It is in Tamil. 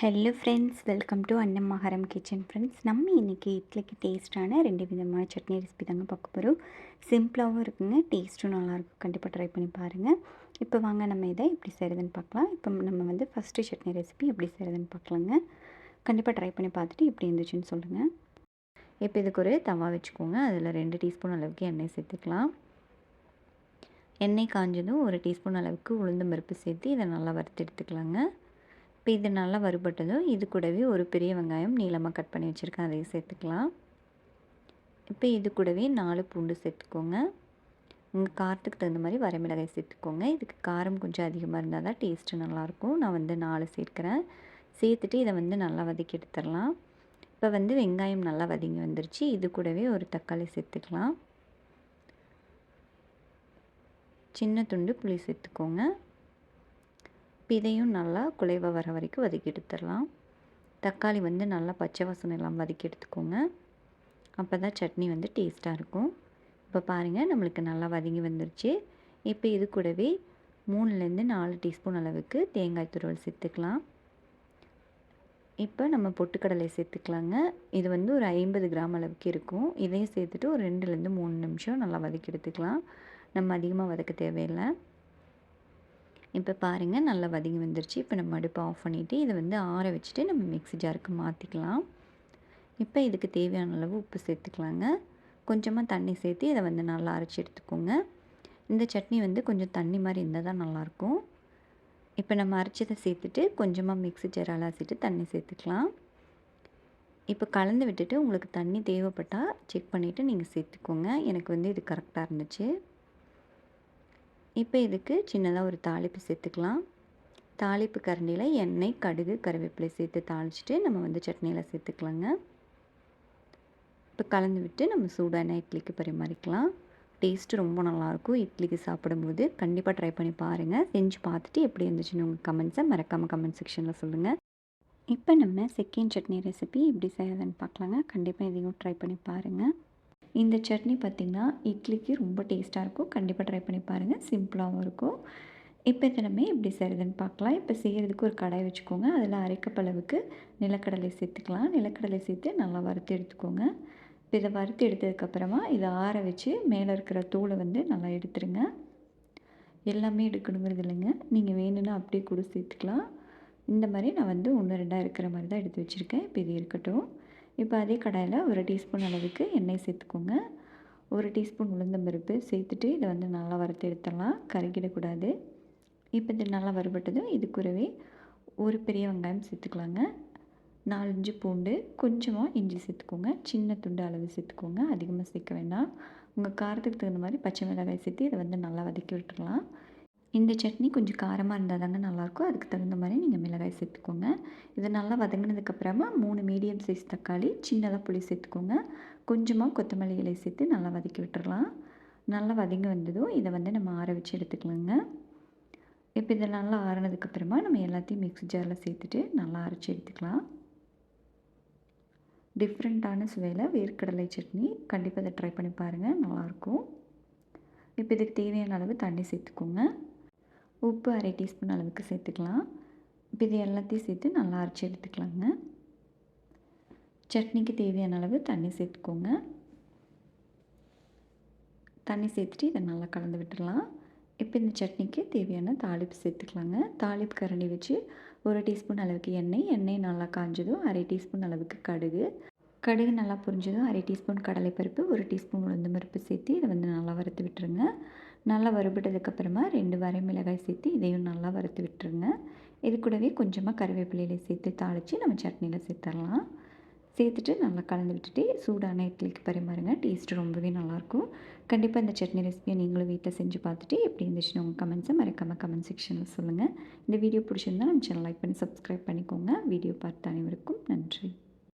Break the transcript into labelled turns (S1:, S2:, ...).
S1: ஹலோ ஃப்ரெண்ட்ஸ் வெல்கம் டு அன்னம் மகாரம் கிச்சன் ஃப்ரெண்ட்ஸ் நம்ம இன்றைக்கி இட்லிக்கு டேஸ்ட்டான ரெண்டு விதமான சட்னி ரெசிபி தாங்க பார்க்க போகிறோம் சிம்பிளாகவும் இருக்குங்க டேஸ்ட்டும் நல்லாயிருக்கும் கண்டிப்பாக ட்ரை பண்ணி பாருங்கள் இப்போ வாங்க நம்ம இதை எப்படி செய்கிறதுன்னு பார்க்கலாம். இப்போ நம்ம வந்து ஃபஸ்ட்டு சட்னி ரெசிபி எப்படி செய்கிறதுன்னு பார்க்கலாங்க. கண்டிப்பாக ட்ரை பண்ணி பார்த்துட்டு எப்படி இருந்துச்சுன்னு சொல்லுங்கள் இப்போ இதுக்கு ஒரு தவா வச்சுக்கோங்க. அதில் ரெண்டு டீஸ்பூன் அளவுக்கு எண்ணெய் சேர்த்துக்கலாம். எண்ணெய் காஞ்சதும் ஒரு டீஸ்பூன் அளவுக்கு உளுந்து பருப்பு சேர்த்து இதை நல்லா வறுத்து எடுத்துக்கலாங்க. இப்போ இது நல்லா வறுபட்டதும் இது கூடவே ஒரு பெரிய வெங்காயம் நீளமாக கட் பண்ணி வச்சுருக்கேன். அதையும் சேர்த்துக்கலாம். இப்போ இது கூடவே நாலு பூண்டு சேர்த்துக்கோங்க. உங்கள் காரத்துக்கு தகுந்த மாதிரி வரமிளகாய் சேர்த்துக்கோங்க. இதுக்கு காரம் கொஞ்சம் அதிகமாக இருந்தால் தான் டேஸ்ட்டு நல்லாயிருக்கும். நான் வந்து நாலு சேர்க்குறேன். சேர்த்துட்டு இதை வந்து நல்லா வதக்கி எடுத்துடலாம். இப்போ வந்து வெங்காயம் நல்லா வதங்கி வந்துருச்சு. இது கூடவே ஒரு தக்காளி சேர்த்துக்கலாம். சின்ன துண்டு புளி சேர்த்துக்கோங்க. இதையும் நல்லா குலைவாக வர வரைக்கும் வதக்கி எடுத்துடலாம். தக்காளி வந்து நல்லா பச்சை வாசனை எல்லாம் வதக்கி எடுத்துக்கோங்க. அப்போ தான் சட்னி வந்து டேஸ்ட்டாக இருக்கும். இப்போ பாருங்கள் நம்மளுக்கு நல்லா வதங்கி வந்துருச்சு. இப்போ இது கூடவே மூணுலேருந்து நாலு டீஸ்பூன் அளவுக்கு தேங்காய் துருவல் சேர்த்துக்கலாம். இப்போ நம்ம பொட்டுக்கடலை சேர்த்துக்கலாங்க. இது வந்து ஒரு ஐம்பது கிராம் அளவுக்கு இருக்கும். இதையும் சேர்த்துட்டு ஒரு ரெண்டுலேருந்து மூணு நிமிஷம் நல்லா வதக்கி எடுத்துக்கலாம். நம்ம அதிகமாக வதக்க தேவையில்லை. இப்போ பாருங்கள் நல்லா வதங்கி வந்துருச்சு. இப்போ நம்ம அடுப்பை ஆஃப் பண்ணிவிட்டு இதை வந்து ஆற வச்சுட்டு நம்ம மிக்ஸி ஜாருக்கு மாற்றிக்கலாம் இப்போ இதுக்கு தேவையான அளவு உப்பு சேர்த்துக்கலாங்க. கொஞ்சமாக தண்ணி சேர்த்து இதை வந்து நல்லா அரைச்சி எடுத்துக்கோங்க. இந்த சட்னி வந்து கொஞ்சம் தண்ணி மாதிரி இருந்தால் தான் நல்லாயிருக்கும். இப்போ நம்ம அரைச்சதை சேர்த்துட்டு கொஞ்சமாக மிக்ஸி ஜார் அலாசிட்டு தண்ணி சேர்த்துக்கலாம். இப்போ கலந்து விட்டுட்டு உங்களுக்கு தண்ணி தேவைப்பட்டால் செக் பண்ணிவிட்டு நீங்கள் சேர்த்துக்கோங்க. எனக்கு வந்து இது கரெக்டாக இருந்துச்சு. இப்போ இதுக்கு சின்னதாக ஒரு தாளிப்பு சேர்த்துக்கலாம். தாளிப்பு கரண்டியில் எண்ணெய் கடுகு கருவேப்பிலை சேர்த்து தாளிச்சிட்டு நம்ம வந்து சட்னியில் சேர்த்துக்கலாங்க. இப்போ கலந்து விட்டு நம்ம சூடான இட்லிக்கு பரிமாறிக்கலாம். டேஸ்ட்டு ரொம்ப நல்லாயிருக்கும் இட்லிக்கு சாப்பிடும்போது கண்டிப்பாக ட்ரை பண்ணி பாருங்கள் செஞ்சு பார்த்துட்டு எப்படி இருந்துச்சுன்னு உங்கள் கமெண்ட்ஸை மறக்காமல் கமெண்ட் செக்ஷனில் சொல்லுங்கள் இப்போ நம்ம செகண்ட் சட்னி ரெசிபி எப்படி செய்யறதுன்னு பார்க்கலாங்க. கண்டிப்பாக இதையும் ட்ரை பண்ணி பாருங்கள் இந்த சட்னி பார்த்திங்கன்னா இட்லிக்கு ரொம்ப டேஸ்ட்டாக இருக்கும். கண்டிப்பாக ட்ரை பண்ணி பாருங்கள் சிம்பிளாகவும் இருக்கும். இப்போ தினமே எப்படி செய்கிறதுன்னு பார்க்கலாம். இப்போ செய்கிறதுக்கு ஒரு கடாய் வச்சுக்கோங்க. அதில் அரைக்கப்பளவுக்கு நிலக்கடலை சேர்த்துக்கலாம். நிலக்கடலை சேர்த்து நல்லா வறுத்து எடுத்துக்கோங்க. இப்போ இதை வறுத்து எடுத்ததுக்கப்புறமா இதை ஆற வச்சு மேலே இருக்கிற தூளை வந்து நல்லா எடுத்துருங்க. எல்லாமே எடுக்கணுங்கிறது இல்லைங்க. நீங்கள் வேணும்னா அப்படியே கூட சேர்த்துக்கலாம். இந்த மாதிரி நான் வந்து ஒன்று ரெண்டாக இருக்கிற மாதிரி தான் எடுத்து வச்சுருக்கேன். இப்போ இது இருக்கட்டும். இப்போ அதே கடாயில் ஒரு டீஸ்பூன் அளவுக்கு எண்ணெய் சேர்த்துக்கோங்க. ஒரு டீஸ்பூன் உளுந்தம்பருப்பு சேர்த்துட்டு இதை வந்து நல்லா வறுத்து எடுத்துடலாம். கருகிடக்கூடாது. இப்போ இது நல்லா வறுபட்டதும் இது கூடவே ஒரு பெரிய வெங்காயம் சேர்த்துக்கலாங்க. நாலஞ்சு பூண்டு கொஞ்சமாக இஞ்சி சேர்த்துக்கோங்க. சின்ன துண்டு அளவு சேர்த்துக்கோங்க. அதிகமாக சேர்க்க வேண்டாம். உங்கள் காரத்துக்கு தகுந்த மாதிரி பச்சை மிளகாய் சேர்த்து இதை வந்து நல்லா வதக்கி விட்டுடலாம். இந்த சட்னி கொஞ்சம் காரமாக இருந்தால் தாங்க நல்லாயிருக்கும் அதுக்கு தகுந்த மாதிரி நீங்கள் மிளகாய் சேர்த்துக்கோங்க. இதை நல்லா வதங்கினதுக்கப்புறமா மூணு மீடியம் சைஸ் தக்காளி சின்னதாக புளி சேர்த்துக்கோங்க. கொஞ்சமாக கொத்தமல்லி இலை சேர்த்து நல்லா வதக்கி விட்டுறலாம். நல்லா வதங்கி வந்ததும் இதை வந்து நம்ம ஆற வச்சு எடுத்துக்கலாங்க. இப்போ இதை நல்லா ஆறினதுக்கப்புறமா நம்ம எல்லாத்தையும் மிக்ஸி ஜாரில் சேர்த்துட்டு நல்லா அரைச்சி எடுத்துக்கலாம். டிஃப்ரெண்ட்டான சுவையில் வேர்க்கடலை சட்னி. கண்டிப்பாக இதை ட்ரை பண்ணி பாருங்கள் நல்லாயிருக்கும் இப்போ இதுக்கு தேவையான அளவு தண்ணி சேர்த்துக்கோங்க. உப்பு அரை டீஸ்பூன் அளவுக்கு சேர்த்துக்கலாம். இப்போ இது எல்லாத்தையும் சேர்த்து நல்லா அரைச்சி எடுத்துக்கலாங்க. சட்னிக்கு தேவையான அளவு தண்ணி சேர்த்துக்கோங்க. தண்ணி சேர்த்துட்டு இதை நல்லா கலந்து விட்டுடலாம். இப்போ இந்த சட்னிக்கு தேவையான தாளிப்பு சேர்த்துக்கலாங்க. தாளிப்பு கரண்டி வச்சு ஒரு டீஸ்பூன் அளவுக்கு எண்ணெய் எண்ணெய் நல்லா காஞ்சதும் அரை டீஸ்பூன் அளவுக்கு கடுகு. கடுகு நல்லா புரிஞ்சதும் அரை டீஸ்பூன் கடலைப்பருப்பு ஒரு டீஸ்பூன் உளுந்து பருப்பு சேர்த்து இதை வந்து நல்லா வறுத்து விட்டுருங்க. நல்லா வறுபட்டதுக்கப்புறமா ரெண்டு வரை மிளகாய் சேர்த்து இதையும் நல்லா வறுத்து விட்டுருங்க. இது கூடவே கொஞ்சமாக கருவேப்பிலையில் சேர்த்து தாளித்து நம்ம சட்னியில் சேர்த்துடலாம். சேர்த்துட்டு நல்லா கலந்து விட்டுட்டு சூடான இட்லிக்கு பரிமாறுங்க. டேஸ்ட்டு ரொம்பவே நல்லாயிருக்கும். கண்டிப்பாக இந்த சட்னி ரெசிபியை நீங்களும் வீட்டில் செஞ்சு பார்த்துட்டு எப்படி இருந்துச்சுன்னு உங்கள் கமெண்ட்ஸை மறக்காமல் கமெண்ட் செக்ஷனில் சொல்லுங்கள் இந்த வீடியோ பிடிச்சிருந்தா நம்ம சேனல் லைக் பண்ணி சப்ஸ்கிரைப் பண்ணிக்கோங்க. வீடியோ பார்த்த அனைவருக்கும் நன்றி.